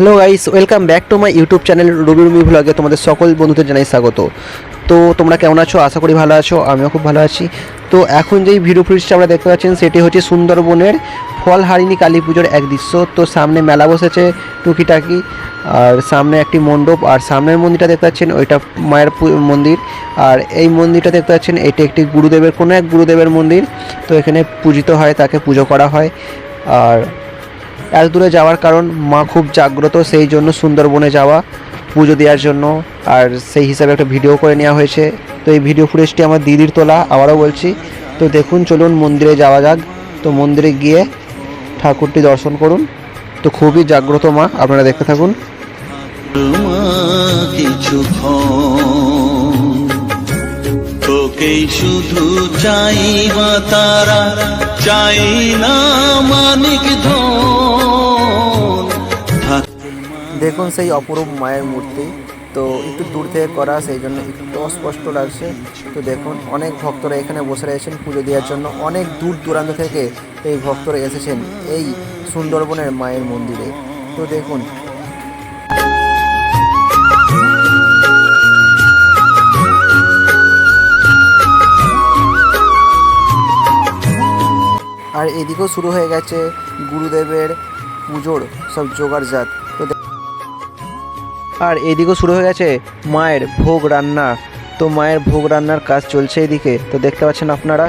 Hello guys welcome back to my YouTube channel Robi Rumi ভ্লগে তোমাদের সকল বন্ধুদের জানাই স্বাগত। তো তোমরা কেমন আছো? আশা করি ভালো আছো, আমিও খুব ভালো আছি। তো এখন যেই ভিডিও ফুটেজটা আমরা দেখতে পাচ্ছেন, সেটি হচ্ছে সুন্দরবনের ফল হারিণী কালী পুজোর এক দৃশ্য। তো সামনে মেলা বসেছে টুকিটাকি, আর সামনে একটি মণ্ডপ, আর সামনের মন্দিরটা দেখতে পাচ্ছেন, ওইটা মায়ের মন্দির। আর এই মন্দিরটা দেখতে পাচ্ছেন, এটি একটি গুরুদেবের, কোনো এক গুরুদেবের মন্দির। তো এখানে পূজিত হয়, তাকে পুজো করা হয়। আর এত দূরে যাওয়ার কারণ মা খুব জাগ্রত, সেই জন্য সুন্দরবনে যাওয়া, পুজো দেওয়ার জন্য। আর সেই হিসাবে একটা ভিডিও করে নেওয়া হয়েছে। তো এই ভিডিও ফুটেজটি আমার দিদির তোলা, আবারও বলছি। তো দেখুন, চলুন মন্দিরে যাওয়া যাক। তো মন্দিরে গিয়ে ঠাকুরটি দর্শন করুন। তো খুবই জাগ্রত মা, আপনারা দেখতে থাকুন। তোকেই শুধু চাই মা তারা, চাই না মানিক ধন। দেখুন সেই অপরূপ মায়ের মূর্তি। তো একটু দূর থেকে করা, সেই জন্য একটু অস্পষ্ট লাগছে। তো দেখুন, অনেক ভক্তরা এখানে বসে রয়েছেন পুজো দেওয়ার জন্য। অনেক দূর দূরান্ত থেকে এই ভক্তরা এসেছেন এই সুন্দরবনের মায়ের মন্দিরে। তো দেখুন। আর এদিকেও শুরু হয়ে গেছে গুরুদেবের পুজোর সব জোগাড়জাত। তো দে- আর এদিকেও শুরু হয়ে গেছে মায়ের ভোগ রান্না। তো মায়ের ভোগ রান্নার কাজ চলছে এদিকে। তো দেখতে পাচ্ছেন আপনারা